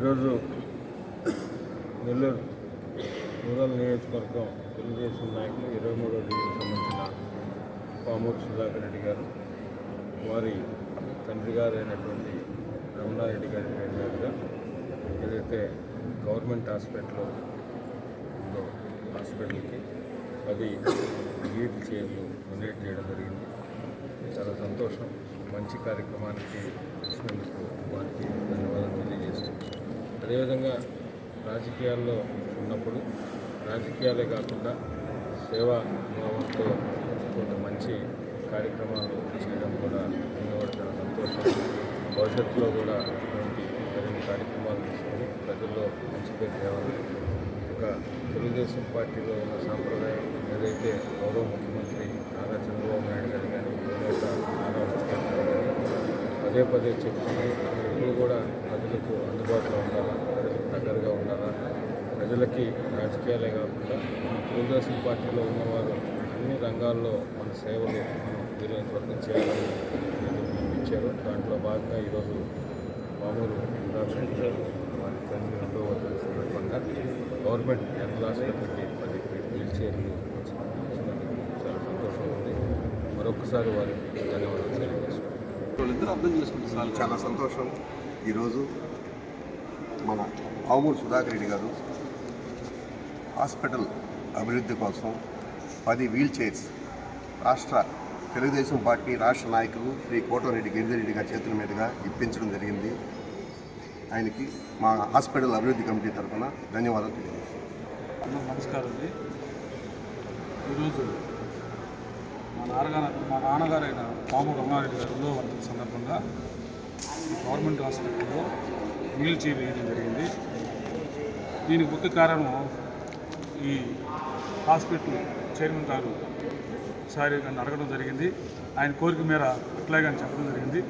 ఈరోజు నెల్లూరు రూరల్ నియోజకవర్గం తెలుగుదేశం నాయకులు ఇరవై మూడో డివిజన్ సంబంధించిన పామూరు సుధాకర్ రెడ్డి గారు వారి తండ్రి గారు అయినటువంటి రమణారెడ్డి గారి పేరు మీదుగా ఏదైతే గవర్నమెంట్ హాస్పిటల్ ఉందో హాస్పిటల్కి అది గీట్ చైర్లు డొనేట్ చేయడం జరిగింది. చాలా సంతోషం. మంచి కార్యక్రమానికి వచ్చినందుకు వారికి ధన్యవాదాలు తెలియజేస్తాం అదేవిధంగా రాజకీయాల్లో ఉన్నప్పుడు రాజకీయాలే కాకుండా సేవా భావంతో కొంత మంచి కార్యక్రమాలు చేయడం కూడా నేను కూడా చాలా సంతోషం. భవిష్యత్తులో కూడా ఇటువంటి మరిన్ని కార్యక్రమాలు తీసుకొని ప్రజల్లో మంచి పేరు తేవాలి. ఒక తెలుగుదేశం పార్టీలో ఉన్న సాంప్రదాయం ఏదైతే గౌరవ ముఖ్యమంత్రి నారా చంద్రబాబు నాయుడు గారు కానీ యువనేత నారా పదే పదే చెప్తుంది ఎప్పుడు కూడా ప్రజలకు అందుబాటులో ప్రజలకి రాజకీయాలే కాకుండా తెలుగుదేశం పార్టీలో ఉన్నవారు అన్ని రంగాల్లో మన సేవలు మనం వీలైనంత వరకు చేయాలని ఇచ్చారు దాంట్లో భాగంగా ఈరోజు మామూలు వారి తండ్రి రెండో సందర్భంగా గవర్నమెంట్ జనరల్ హాస్పిటల్కి పది వీల్ చైర్లు ఇచ్చినందుకు చాలా సంతోషంగా ఉంది. మరొకసారి వారికి ధన్యవాదాలు వాళ్ళిద్దరూ అర్థం చాలా సంతోషం. ఈరోజు మన ఆమూరు సుధాకర్ రెడ్డి గారు హాస్పిటల్ అభివృద్ధి కోసం పది వీల్ చైర్స్ రాష్ట్ర తెలుగుదేశం పార్టీ రాష్ట్ర నాయకులు శ్రీ కోటరెడ్డి గిరిజరెడ్డి గారి చేతుల మీదుగా ఇప్పించడం జరిగింది. ఆయనకి మా హాస్పిటల్ అభివృద్ధి కమిటీ తరఫున ధన్యవాదాలు తెలియజేస్తున్నాం. నమస్కారం అండి. ఈరోజు మా నాన్నగారు మా నాన్నగారైన పాము రమణారెడ్డి గారు వర్ధన సందర్భంగా గవర్నమెంట్ హాస్పిటల్లో వీల్ చైర్ వేయడం జరిగింది. దీనికి ముఖ్య కారణం ఈ హాస్పిటల్ చైర్మన్ గారు ఒకసారి నన్ను అడగడం జరిగింది. ఆయన కోరిక మేర అట్లాగే అని చెప్పడం జరిగింది.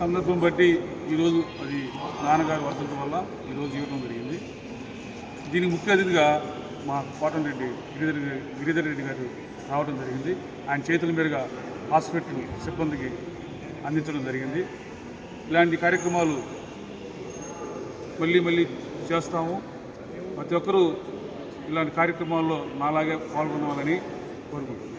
సందర్భం బట్టి ఈరోజు అది నాన్నగారు వర్ధన వల్ల ఈరోజు ఇవ్వడం జరిగింది. దీనికి ముఖ్య అతిథిగా మా కోటంరెడ్డి గిరిధర్ గిరిధర్ రెడ్డి గారు రావడం జరిగింది. ఆయన చేతుల మీదుగా హాస్పిటల్ సిబ్బందికి అందించడం జరిగింది. ఇలాంటి కార్యక్రమాలు మళ్ళీ మళ్ళీ చేస్తాము. ప్రతి ఒక్కరూ ఇలాంటి కార్యక్రమాల్లో నాలాగే పాల్గొనాలని కోరుకుంటున్నాను.